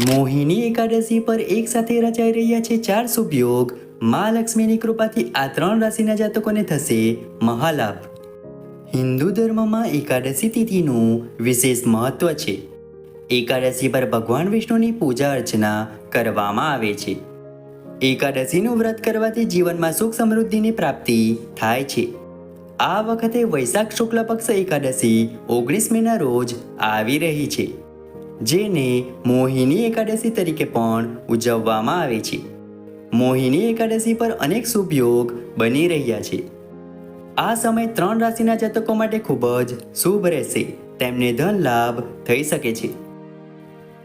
મોહિની એકાદશી પર એક સાથે રચાઈ રહ્યા છે ચાર શુભ યોગ મહાલક્ષ્મીની કૃપાથી આ ત્રણ રાશિના જાતકોને થશે મહાલાભ. હિન્દુ ધર્મમાં એકાદશી તિથિનું વિશેષ મહત્વ છે. એકાદશી પર ભગવાન વિષ્ણુની પૂજા અર્ચના કરવામાં આવે છે. એકાદશીનું વ્રત કરવાથી જીવનમાં સુખ સમૃદ્ધિની પ્રાપ્તિ થાય છે. આ વખતે વૈશાખ શુક્લ પક્ષ એકાદશી ઓગણીસ મેના રોજ આવી રહી છે. જેને મોહિની એકાદશી તરીકે પણ ઉજવવામાં આવે છે. મોહિની એકાદશી પર અનેક શુભ યોગ બની રહ્યા છે. આ સમય ત્રણ રાશિના જાતકો માટે ખૂબ જ શુભ રહેશે. તેમને ધન લાભ થઈ શકે છે.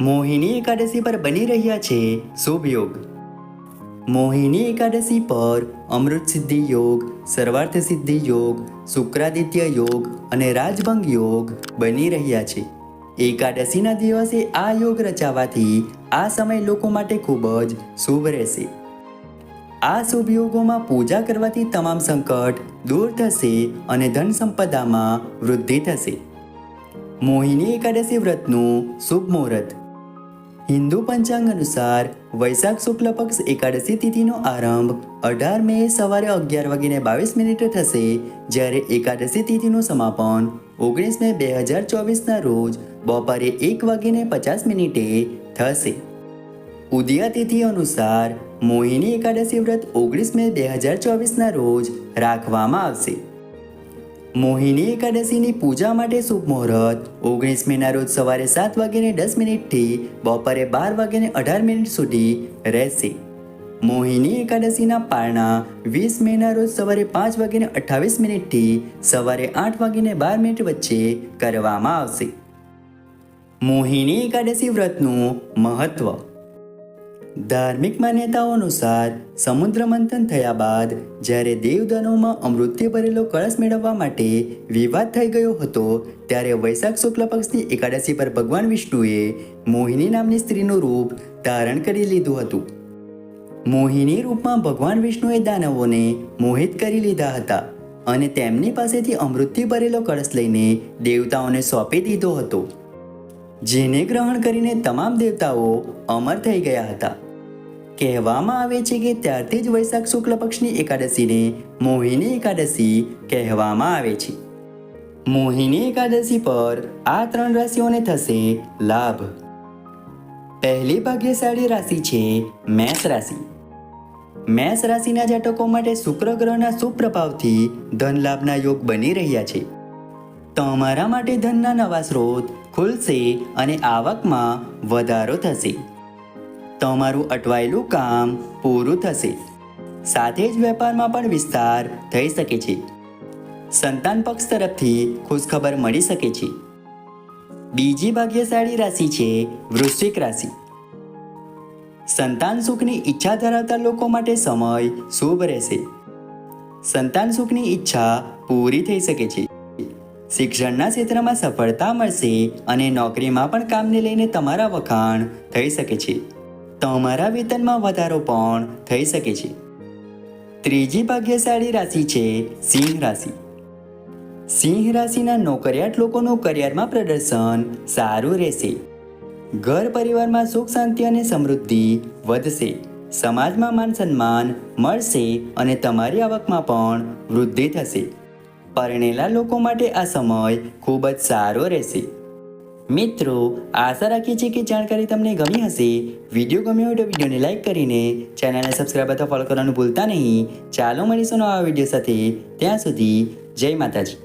મોહિની એકાદશી પર બની રહ્યા છે શુભ યોગ. મોહિની એકાદશી પર અમૃત સિદ્ધિ યોગ, સર્વાર્થ સિદ્ધિ યોગ, શુક્રાદિત્ય યોગ અને રાજભંગ યોગ બની રહ્યા છે. એકાદશીના દિવસે આ યોગ રચાવાથી આ સમય લોકો માટે ખૂબ જ શુભ રહેશે. આ શુભ યોગોમાં પૂજા કરવાથી તમામ સંકટ દૂર થશે અને ધન સંપદામાં વૃદ્ધિ થશે. મોહિની એકાદશી વ્રતનું શુભ મુહૂર્ત. હિન્દુ પંચાંગ અનુસાર વૈશાખ શુક્લ પક્ષ એકાદશી તિથિનો આરંભ અઢાર મે સવારે અગિયાર વાગીને બાવીસ મિનિટે થશે, જ્યારે એકાદશી તિથિનું સમાપન ઓગણીસ મે બે હજાર ચોવીસના રોજ બપોરે એક વાગીને પચાસ મિનિટે થશે. ઉદયા તિથિ અનુસાર મોહિની એકાદશી વ્રત ઓગણીસ મે બે હજાર ચોવીસના રોજ રાખવામાં આવશે. મોહિની એકાદશીની પૂજા માટે શુભ મુહૂર્ત ઓગણીસ મેના રોજ સવારે સાત વાગ્યાને દસ મિનિટથી બપોરે બાર વાગ્યાને અઢાર મિનિટ સુધી રહેશે. મોહિની એકાદશીના પારણા વીસ મેના રોજ સવારે પાંચ વાગ્યાને અઠ્ઠાવીસ મિનિટથી સવારે આઠ વાગ્યાને બાર મિનિટ વચ્ચે કરવામાં આવશે. મોહિની એકાદશી વ્રતનું મહત્વ. ધાર્મિક માન્યતાઓ અનુસાર સમુદ્ર મંથન થયા બાદ જ્યારે દેવદાનોમાં અમૃતથી ભરેલો કળશ મેળવવા માટે વિવાદ થઈ ગયો હતો, ત્યારે વૈશાખ શુક્લ પક્ષની એકાદશી પર ભગવાન વિષ્ણુએ મોહિની નામની સ્ત્રીનું રૂપ ધારણ કરી લીધું હતું. મોહિની રૂપમાં ભગવાન વિષ્ણુએ દાનવોને મોહિત કરી લીધા હતા અને તેમની પાસેથી અમૃતથી ભરેલો કળશ લઈને દેવતાઓને સોંપી દીધો હતો. જેને ગ્રહણ કરીને તમામ દેવતાઓ અમર થઈ ગયા હતા. કહેવામાં આવે છે કે ત્યારથી જ વૈશાખ શુક્લ પક્ષની એકાદશીને મોહિની એકાદશી કહેવામાં આવે છે. મોહિની એકાદશી પર આ ત્રણ રાશિઓને થશે લાભ. પહેલી ભાગ્યશાળી રાશિ છે મેષ રાશિ. મેષ રાશિના જાતકો માટે શુક્ર ગ્રહના શુભ પ્રભાવથી ધન લાભના યોગ બની રહ્યા છે. તમારા માટે ધનના નવા સ્ત્રોત ખુલશે અને આવકમાં વધારો થશે. તમારું અટવાયેલું કામ પૂરું થશે. સાથે જ વેપારમાં પણ વિસ્તાર થઈ શકે છે. સંતાન પક્ષ તરફથી ખુશખબર મળી શકે છે. બીજી ભાગ્યશાળી રાશિ છે વૃશ્ચિક રાશિ. સંતાન સુખની ઈચ્છા ધરાવતા લોકો માટે સમય શુભ રહેશે. સંતાન સુખની ઈચ્છા પૂરી થઈ શકે છે. શિક્ષણના ક્ષેત્રમાં સફળતા મળશે અને નોકરીમાં પણ કામને લઈને તમારા વખાણ થઈ શકે છે. તમારા વેતનમાં વધારો પણ થઈ શકે છે. ત્રીજી ભાગ્યશાળી રાશિ છે સિંહ રાશિ. સિંહ રાશિના નોકરિયાત લોકોનું કરિયરમાં પ્રદર્શન સારું રહેશે. ઘર પરિવારમાં સુખ, શાંતિ અને સમૃદ્ધિ વધશે. સમાજમાં માન સન્માન મળશે અને તમારી આવકમાં પણ વૃદ્ધિ થશે. પરણેલા લોકો માટે આ સમય ખૂબ જ સારો રહેશે. મિત્રો, આશા રાખીએ છીએ કે જાણકારી તમને ગમી હશે. વીડિયો ગમ્યો હોય તો વિડીયોને લાઇક કરીને ચેનલને સબસ્ક્રાઈબ અથવા ફોલો કરવાનું ભૂલતા નહીં. ચાલો મળીશું નવા વીડિયો સાથે. ત્યાં સુધી જય માતાજી.